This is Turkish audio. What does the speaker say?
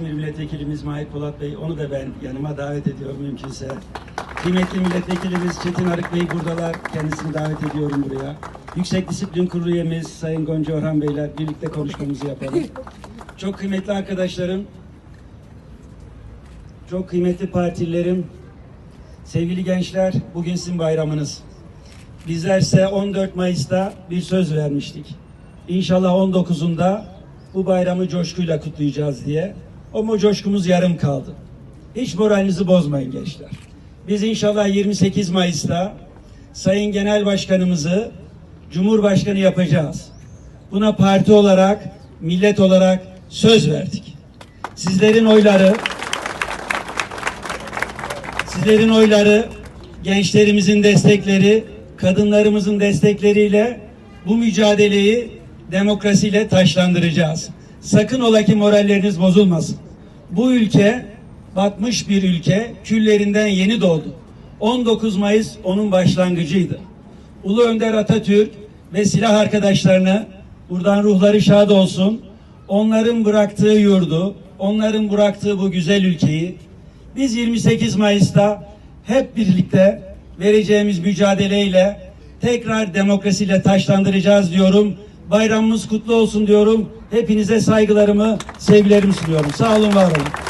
İzmir Milletvekilimiz Mahir Polat Bey, onu da ben yanıma davet ediyorum mümkünse. Kıymetli milletvekilimiz Çetin Arık Bey buradalar. Kendisini davet ediyorum buraya. Yüksek Disiplin Kurulu üyemiz Sayın Gonca Orhan Beyler birlikte konuşmamızı yapalım. Çok kıymetli arkadaşlarım, çok kıymetli partililerim, sevgili gençler, bugün sizin bayramınız. Bizlerse 14 Mayıs'ta bir söz vermiştik. İnşallah 19'unda bu bayramı coşkuyla kutlayacağız diye. Ama coşkumuz yarım kaldı. Hiç moralinizi bozmayın gençler. Biz inşallah 28 Mayıs'ta Sayın Genel Başkanımızı Cumhurbaşkanı yapacağız. Buna parti olarak, millet olarak söz verdik. Sizlerin oyları Sizlerin oyları, gençlerimizin destekleri, kadınlarımızın destekleriyle bu mücadeleyi demokrasiyle taşlandıracağız. Sakın ola ki moralleriniz bozulmasın. Bu ülke batmış bir ülke, küllerinden yeni doğdu. 19 Mayıs onun başlangıcıydı. Ulu Önder Atatürk ve silah arkadaşlarını buradan ruhları şad olsun. Onların bıraktığı yurdu, onların bıraktığı bu güzel ülkeyi biz 28 Mayıs'ta hep birlikte vereceğimiz mücadeleyle tekrar demokrasiyle taşlandıracağız diyorum. Bayramımız kutlu olsun diyorum. Hepinize saygılarımı, sevgilerimi sunuyorum. Sağ olun, var olun.